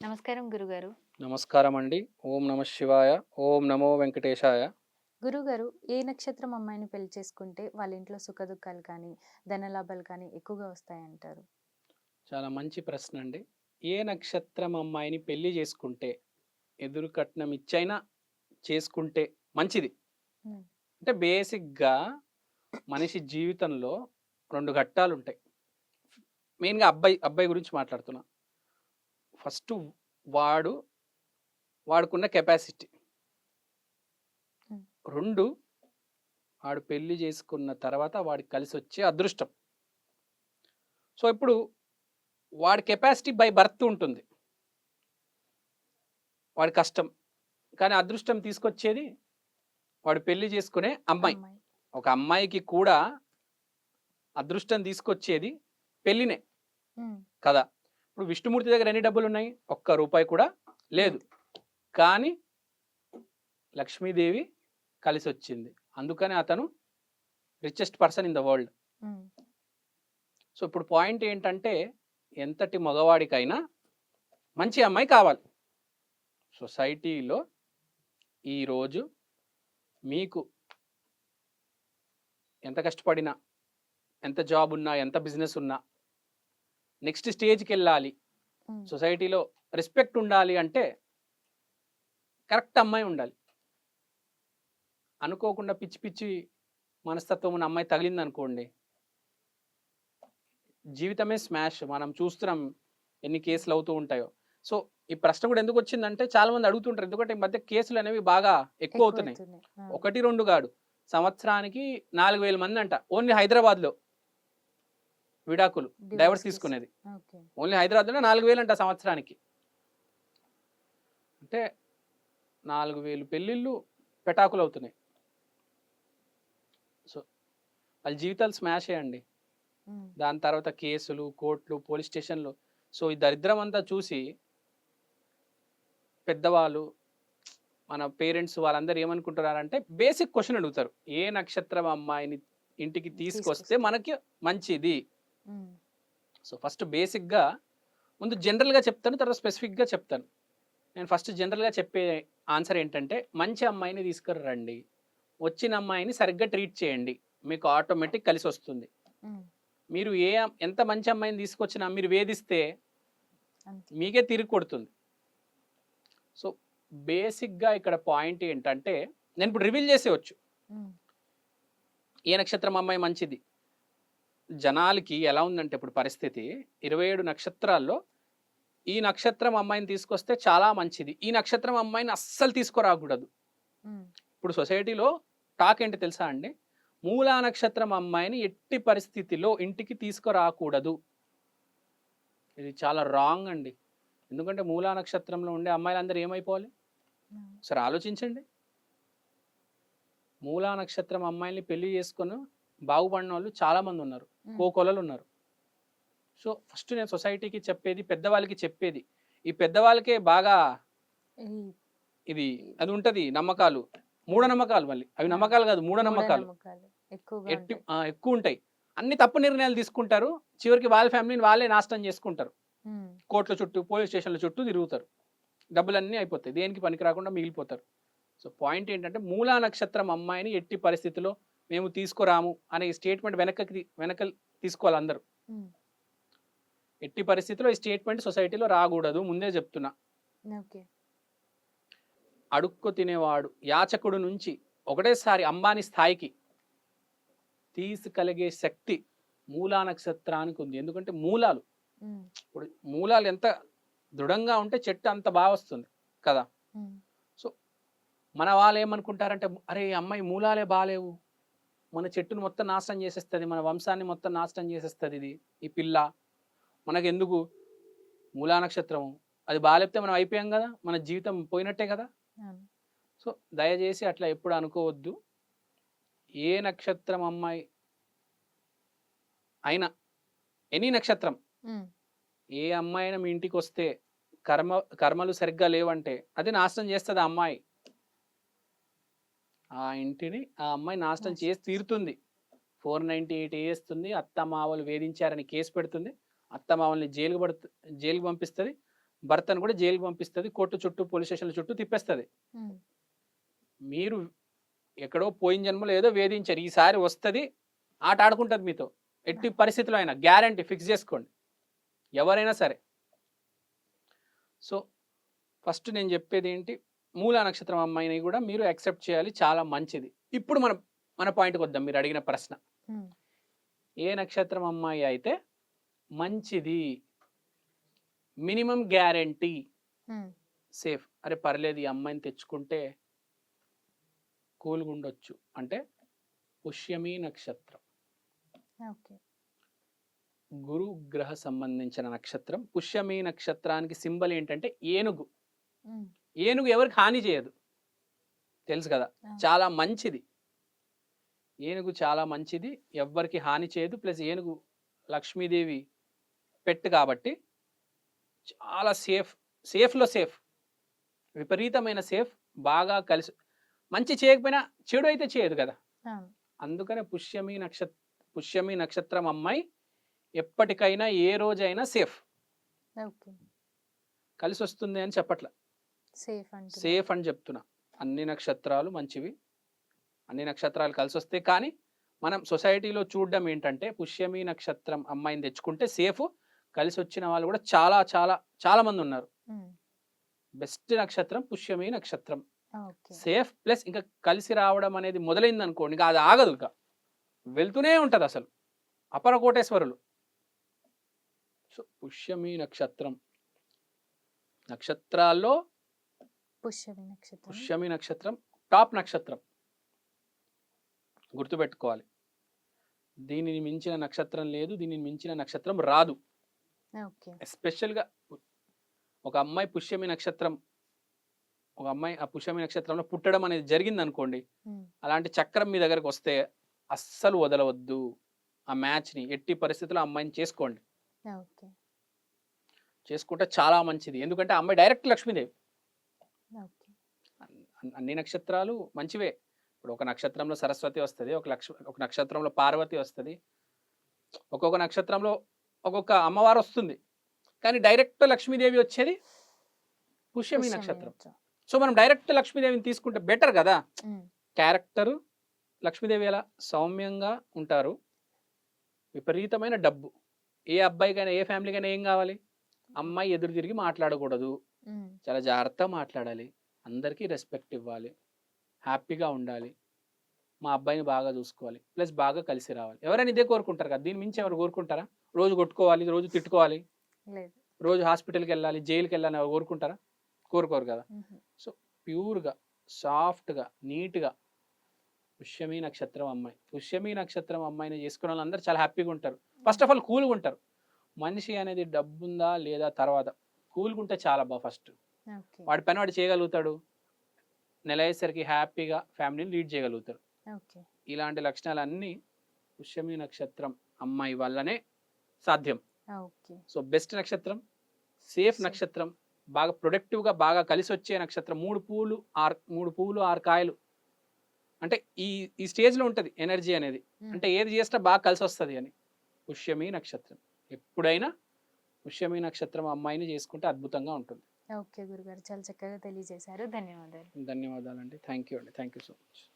నమస్కారం గురుగారు. నమస్కారం అండి ఓం నమ శివాయ ఓం నమో వెంకటేశాయ. గురుగారు ఏ నక్షత్రం అమ్మాయిని పెళ్ళి చేసుకుంటే వాళ్ళ ఇంట్లో సుఖదుఖాలు కానీ ధనలాభాలు కానీ ఎక్కువగా వస్తాయంటారు? చాలా మంచి ప్రశ్న అండి ఏ నక్షత్రం అమ్మాయిని పెళ్ళి చేసుకుంటే ఎదురు కట్నం ఇచ్చైనా చేసుకుంటే మంచిది. అంటే బేసిక్గా మనిషి జీవితంలో రెండు ఘట్టాలు ఉంటాయి మెయిన్గా అబ్బాయి అబ్బాయి గురించి మాట్లాడుతున్నా. ఫస్ట్ వాడు వాడుకున్న కెపాసిటీ. రెండు వాడు పెళ్ళి చేసుకున్న తర్వాత వాడికి కలిసి వచ్చే అదృష్టం. సో ఇప్పుడు వాడి కెపాసిటీ బై బర్త్ ఉంటుంది. వాడి కష్టం. కానీ అదృష్టం తీసుకొచ్చేది వాడు పెళ్ళి చేసుకునే అమ్మాయి. ఒక అమ్మాయికి కూడా అదృష్టం తీసుకొచ్చేది పెళ్ళినే కదా. ఇప్పుడు విష్ణుమూర్తి దగ్గర ఎన్ని డబ్బులు ఉన్నాయి ఒక్క రూపాయి కూడా లేదు. కానీ లక్ష్మీదేవి కలిసి వచ్చింది అందుకని అతను richest person in the world so ఇప్పుడు పాయింట్ ఏంటంటే ఎంతటి మగవాడికైనా మంచి అమ్మాయి కావాలి. సొసైటీలో ఈరోజు మీకు ఎంత కష్టపడినా ఎంత జాబ్ ఉన్నా ఎంత బిజినెస్ ఉన్నా నెక్స్ట్ స్టేజ్కి వెళ్ళాలి సొసైటీలో రెస్పెక్ట్ ఉండాలి అంటే కరెక్ట్ అమ్మాయి ఉండాలి. అనుకోకుండా పిచ్చి పిచ్చి మనస్తత్వం ఉన్న అమ్మాయి తగిలింది అనుకోండి జీవితమే స్మాష్. మనం చూస్తున్నాం ఎన్ని కేసులు అవుతూ ఉంటాయో. సో ఈ ప్రశ్న కూడా ఎందుకు వచ్చిందంటే చాలా మంది అడుగుతుంటారు ఎందుకంటే ఈ మధ్య కేసులు అనేవి బాగా ఎక్కువ అవుతున్నాయి. ఒకటి రెండు కాడు సంవత్సరానికి నాలుగు వేల మంది అంట. ఓన్లీ హైదరాబాద్లో. విడాకులు డైవర్స్. తీసుకునేది. ఓన్లీ హైదరాబాద్లో నాలుగు వేలు అంట సంవత్సరానికి. అంటే నాలుగు వేలు పెళ్ళిళ్ళు పెటాకులు అవుతున్నాయి. సో వాళ్ళ జీవితాలు స్మాష్ అయ్యండి. ఉమ్, దాని తర్వాత కేసులు కోర్టులు పోలీస్ స్టేషన్లు. సో ఈ దరిద్రం అంతా చూసి పెద్దవాళ్ళు మన పేరెంట్స్ వాళ్ళందరూ ఏమనుకుంటున్నారంటే బేసిక్ క్వశ్చన్ అడుగుతారు. ఏ నక్షత్రం అమ్మాయిని ఇంటికి తీసుకొస్తే. మనకి మంచిది? సో ఫస్ట్ బేసిక్గా ముందు జనరల్గా చెప్తాను తర్వాత స్పెసిఫిక్గా చెప్తాను. నేను ఫస్ట్ జనరల్గా చెప్పే ఆన్సర్ ఏంటంటే మంచి అమ్మాయిని తీసుకురండి. వచ్చిన అమ్మాయిని సరిగ్గా ట్రీట్ చేయండి. మీకు ఆటోమేటిక్ కలిసి వస్తుంది. మీరు ఏ ఎంత మంచి అమ్మాయిని తీసుకొచ్చినా మీరు వేధిస్తే మీకే తిరిగి కొడుతుంది. సో బేసిక్గా ఇక్కడ పాయింట్ ఏంటంటే నేను ఇప్పుడు రివీల్ చేసేవచ్చు ఏ నక్షత్రం అమ్మాయి మంచిది? జనాలకి ఎలా ఉందంటే ఇప్పుడు పరిస్థితి ఇరవై ఏడు నక్షత్రాల్లో ఈ నక్షత్రం అమ్మాయిని తీసుకొస్తే చాలా మంచిది. ఈ నక్షత్రం అమ్మాయిని అస్సలు తీసుకురాకూడదు. ఇప్పుడు సొసైటీలో టాక్ ఏంటి తెలుసా అండి? మూలా నక్షత్రం అమ్మాయిని ఎట్టి పరిస్థితిలో ఇంటికి తీసుకురాకూడదు. ఇది చాలా రాంగ్ అండి. ఎందుకంటే మూలా నక్షత్రంలో ఉండే అమ్మాయిలందరూ ఏమైపోవాలి? సరే ఆలోచించండి. మూలా నక్షత్రం అమ్మాయిల్ని పెళ్ళి చేసుకొని బాగుపడిన వాళ్ళు చాలా మంది ఉన్నారు కోకొలలు ఉన్నారు సో ఫస్ట్ నేను సొసైటీకి చెప్పేది పెద్దవాళ్ళకి చెప్పేది. ఈ పెద్దవాళ్ళకే బాగా ఇది అది ఉంటది నమ్మకాలు. మూఢనమ్మకాలు మళ్ళీ. అవి నమ్మకాలు కాదు మూఢనమ్మకాలు. ఎక్కువ ఉంటాయి. అన్ని తప్పు నిర్ణయాలు తీసుకుంటారు. చివరికి వాళ్ళ ఫ్యామిలీని వాళ్ళే నాశనం చేసుకుంటారు. కోర్టుల చుట్టూ పోలీస్ స్టేషన్ల చుట్టూ తిరుగుతారు. డబ్బులన్నీ అయిపోతాయి. దేనికి పనికి రాకుండా మిగిలిపోతారు. సో పాయింట్ ఏంటంటే మూలా నక్షత్రం అమ్మాయిని ఎట్టి పరిస్థితిలో మేము తీసుకురాము అనే స్టేట్మెంట్ వెనకకి వెనక తీసుకోవాలి అందరూ. ఎట్టి పరిస్థితిలో ఈ స్టేట్మెంట్ సొసైటీలో రాకూడదు ముందే చెప్తున్నా. అడుక్కు తినేవాడు యాచకుడు నుంచి ఒకటేసారి అంబానీ స్థాయికి తీసుకలిగే శక్తి మూలా నక్షత్రానికి ఉంది. ఎందుకంటే మూలాలు. ఇప్పుడు మూలాలు ఎంత దృఢంగా ఉంటే చెట్టు అంత బాగా వస్తుంది కదా. ఉమ్, మన వాళ్ళు ఏమనుకుంటారంటే అరే అమ్మాయి మూలాలే బాలేవు. మన చెట్టును మొత్తం నాశనం చేసేస్తుంది మన వంశాన్ని మొత్తం నాశనం చేసేస్తుంది ఇది ఈ పిల్ల. మనకు ఎందుకు మూలా నక్షత్రం అది బాగాలేపితే మనం అయిపోయాం కదా మన జీవితం పోయినట్టే కదా. సో దయచేసి అట్లా ఎప్పుడు అనుకోవద్దు. ఏ నక్షత్రం అమ్మాయి అయినా ఎనీ నక్షత్రం. ఏ అమ్మాయి అయినా మీ ఇంటికి వస్తే కర్మ కర్మలు సరిగ్గా లేవంటే అది నాశనం చేస్తుంది ఆ అమ్మాయి. ఆ ఇంటిని ఆ అమ్మాయి నాశనం. చేసి తీరుతుంది. ఫోర్ నైంటీ ఎయిట్ వేస్తుంది అత్త మావలు వేధించారని కేసు పెడుతుంది. అత్త మావల్ని జైలుకు పడుతు జైలుకు పంపిస్తుంది. భర్తను కూడా జైలుకి పంపిస్తుంది. కోర్టు చుట్టూ పోలీస్ స్టేషన్ల చుట్టూ తిప్పేస్తుంది. మీరు ఎక్కడో పోయిన జన్మలో ఏదో వేధించారు. ఈసారి వస్తుంది. ఆట ఆడుకుంటుంది మీతో. ఎట్టి పరిస్థితుల్లో అయినా గ్యారంటీ ఫిక్స్ చేసుకోండి. ఎవరైనా సరే. సో ఫస్ట్ నేను చెప్పేది ఏంటి? మూలా నక్షత్రం అమ్మాయిని కూడా మీరు యాక్సెప్ట్ చేయాలి. చాలా మంచిది. ఇప్పుడు మన మన పాయింట్కి వద్దాం. మీరు అడిగిన ప్రశ్న. ఏ నక్షత్రం అమ్మాయి అయితే మంచిది? Minimum guarantee. సేఫ్. అరే పర్లేదు. ఈ అమ్మాయిని తెచ్చుకుంటే కూల్గా ఉండొచ్చు. అంటే పుష్యమి నక్షత్రం. ఓకే. గురు గ్రహ సంబంధించిన నక్షత్రం. పుష్యమి నక్షత్రానికి సింబల్ ఏంటంటే ఏనుగు. ఏనుగు ఎవరికి హాని చేయదు. తెలుసు కదా. చాలా మంచిది. ఏనుగు చాలా మంచిది ఎవ్వరికి హాని చేయదు. ప్లస్ ఏనుగు లక్ష్మీదేవి పెట్ కాబట్టి చాలా సేఫ్ సేఫ్లో సేఫ్. విపరీతమైన సేఫ్ బాగా కలిసి మంచి చేయకపోయినా చెడు అయితే చేయదు కదా? అందుకనే పుష్యమి నక్షత్ర పుష్యమి నక్షత్రం అమ్మాయి ఎప్పటికైనా ఏ రోజైనా సేఫ్. కలిసి వస్తుంది అని చెప్పట్ల. సేఫ్ అంటే సేఫ్ అని చెప్తున్నా. అన్ని నక్షత్రాలు మంచివి. అన్ని నక్షత్రాలు కలిసి వస్తాయి కానీ మనం సొసైటీలో చూడడం ఏంటంటే పుష్యమి నక్షత్రం అమ్మాయిని తెచ్చుకుంటే సేఫ్ కలిసి వచ్చిన వాళ్ళు కూడా చాలా చాలా చాలా మంది ఉన్నారు. బెస్ట్ నక్షత్రం పుష్యమి నక్షత్రం. సేఫ్ ప్లస్ ఇంకా కలిసి రావడం అనేది మొదలైంది అనుకోండి ఇంకా అది ఆగదు ఇంకా. వెళ్తూనే ఉంటది అసలు. అపర కోటేశ్వరులు. సో పుష్యమి నక్షత్రం. నక్షత్రాల్లో పుష్యమి నక్షత్రం. పుష్యమి నక్షత్రం టాప్ నక్షత్రం. గుర్తుపెట్టుకోవాలి. దీనిని మించిన నక్షత్రం లేదు దీనిని మించిన నక్షత్రం రాదు. ఎస్పెషల్గా ఒక అమ్మాయి పుష్యమి నక్షత్రం ఒక అమ్మాయి ఆ పుష్యమి నక్షత్రంలో పుట్టడం అనేది జరిగింది అనుకోండి అలాంటి చక్రం మీ దగ్గరకు వస్తే అస్సలు వదలవద్దు. ఆ మ్యాచ్ని ఎట్టి పరిస్థితుల్లో అమ్మాయిని చేసుకోండి. చేసుకుంటే చాలా మంచిది. ఎందుకంటే అమ్మాయి డైరెక్ట్ లక్ష్మీదేవి. అన్ని నక్షత్రాలు మంచివే. ఇప్పుడు ఒక నక్షత్రంలో సరస్వతి వస్తుంది ఒక లక్ష ఒక నక్షత్రంలో పార్వతి వస్తుంది. ఒక్కొక్క నక్షత్రంలో ఒక్కొక్క అమ్మవారు వస్తుంది. కానీ డైరెక్ట్ లక్ష్మీదేవి వచ్చేది పుష్యమి నక్షత్రం. సో మనం డైరెక్ట్ లక్ష్మీదేవిని తీసుకుంటే బెటర్ కదా. క్యారెక్టరు లక్ష్మీదేవి ఎలా సౌమ్యంగా ఉంటారు? విపరీతమైన డబ్బు. ఏ అబ్బాయికైనా ఏ ఫ్యామిలీకైనా ఏం కావాలి? అమ్మాయి ఎదురు తిరిగి మాట్లాడకూడదు. చాలా జాగ్రత్తగా మాట్లాడాలి. అందరికీ రెస్పెక్ట్ ఇవ్వాలి. హ్యాపీగా ఉండాలి. మా అబ్బాయిని బాగా చూసుకోవాలి. ప్లస్ బాగా కలిసి రావాలి. ఎవరైనా ఇదే కోరుకుంటారు కదా! దీని మించి ఎవరు కోరుకుంటారా? రోజు కొట్టుకోవాలి రోజు తిట్టుకోవాలి. రోజు హాస్పిటల్కి వెళ్ళాలి జైలుకి వెళ్ళాలి ఎవరు కోరుకుంటారా? కోరుకోరు కదా! ఉహు, ప్యూర్గా సాఫ్ట్గా నీట్గా పుష్యమి నక్షత్రం అమ్మాయి. పుష్యమి నక్షత్రం అమ్మాయిని చేసుకున్న వాళ్ళందరూ చాలా హ్యాపీగా ఉంటారు. ఫస్ట్ ఆఫ్ ఆల్ కూల్గా ఉంటారు. మనిషి అనేది డబ్బుందా లేదా తర్వాత? కూల్గా ఉంటే చాలా బా ఫస్ట్. వాడి పని వాడు చేయగలుగుతాడు. నెల అయ్యేసరికి హ్యాపీగా ఫ్యామిలీని లీడ్ చేయగలుగుతారు ఓకే. ఇలాంటి లక్షణాలన్నీ పుష్యమి నక్షత్రం అమ్మాయి వల్లనే సాధ్యం. ఓకే. సో బెస్ట్ నక్షత్రం సేఫ్. నక్షత్రం బాగా ప్రొడక్టివ్గా బాగా కలిసి వచ్చే నక్షత్రం మూడు పూలు ఆరు మూడు పూలు ఆరు కాయలు. అంటే ఈ ఈ స్టేజ్లో ఉంటుంది ఎనర్జీ అనేది. అంటే ఏది చేసినా బాగా కలిసి వస్తుంది అని. పుష్యమి నక్షత్రం. ఎప్పుడైనా పుష్యమి నక్షత్రం అమ్మాయిని చేసుకుంటే అద్భుతంగా ఉంటుంది. ఓకే గురుగారు చాలా చక్కగా తెలియజేశారు. ధన్యవాదాలు. ధన్యవాదాలండి. థ్యాంక్ యూ అండి. Thank you so much.